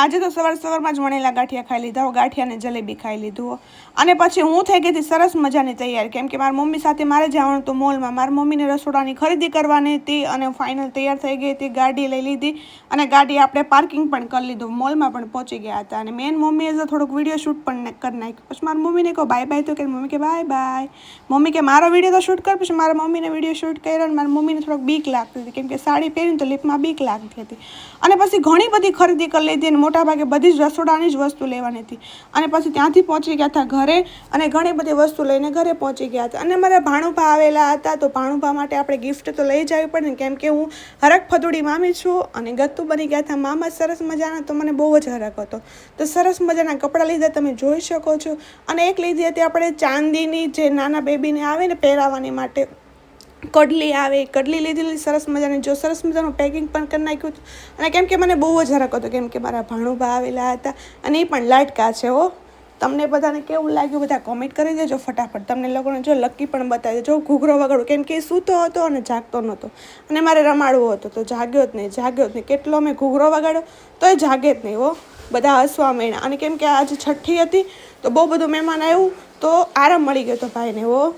આજે તો સવાર સવારમાં જ વણેલા ગાંઠિયા ખાઈ લીધા. હો ગાંઠિયા અને જલેબી ખાઈ લીધું. અને પછી હું થઈ ગઈ હતી સરસ મજાની તૈયાર. કેમ કે મારી મમ્મી સાથે મારે જવાનું હતું મોલમાં. મારી મમ્મીને રસોડાની ખરીદી કરવાની હતી અને ફાઇનલ તૈયાર થઈ ગઈ હતી, ગાડી લઈ લીધી અને ગાડી આપણે પાર્કિંગ પણ કરી લીધું. મોલમાં પણ પહોંચી ગયા હતા. અને મેન મમ્મીએ તો થોડુંક વીડિયો શૂટ પણ કરી નાખ્યું. પછી મારી મમ્મીને કહો બાય બાય તો કે મમ્મી કે બાય બાય મમ્મી કે, મારો વીડિયો તો શૂટ કર. પછી મારા મમ્મીને વીડિયો શૂટ કર્યો અને મારી મમ્મીને થોડોક બીક લાગતી હતી. કેમ કે સાડી પહેરીને તો લીપમાં બીક લાગતી હતી. અને પછી ઘણી બધી ખરીદી કરી લીધી અને મોટા ભાગે બધી જ રસોડાની જ વસ્તુ લેવાની હતી. અને પછી ત્યાંથી પહોંચી ગયા હતા ઘરે અને ઘણી બધી વસ્તુ લઈને ઘરે પહોંચી ગયા હતા. અને મારા ભાણુભા આવેલા હતા તો ભાણુભા માટે આપણે ગિફ્ટ તો લઈ જવી પડે ને, કેમ કે હું હરક ફદુડી મામી છું અને ગત્તુ બની ગયા હતા. મામા સરસ મજાના તો મને બહુ જ હરક હતો. તો સરસ મજાના કપડાં લીધા તમે જોઈ શકો છો. અને એક લીધી હતી આપણે ચાંદીની જે નાના બેબીને આવે ને પહેરાવવાની માટે. કડલી આવે, કડલી લીધેલી સરસ મજાની, જો સરસ મજાનું પેકિંગ પણ કરી નાખ્યું હતું અને કેમ કે મને બહુ જ હરક હતો, કેમ કે મારા ભાણુભા આવેલા હતા. અને એ પણ લાટકા છે, હો. તમને બધાને કેવું લાગ્યું? બધા કોમેન્ટ કરી દેજો ફટાફટ. તમને લોકોને જો લકી પણ બતાવી દેજો ઘૂઘરો વગાડું, કેમ કે એ સૂતો હતો અને જાગતો નહોતો. અને મારે રમાડવો હતો, તો જાગ્યો જ નહીં, જાગ્યો જ નહીં. કેટલો મેં ઘૂઘરો વગાડ્યો તો એ જાગે જ નહીં, હો. બધા હસવા માંડ્યા. અને કેમ કે આજે છઠ્ઠી હતી, તો બહુ બધું મહેમાન આવ્યું, તો આરામ મળી ગયો તો ભાઈને, હો.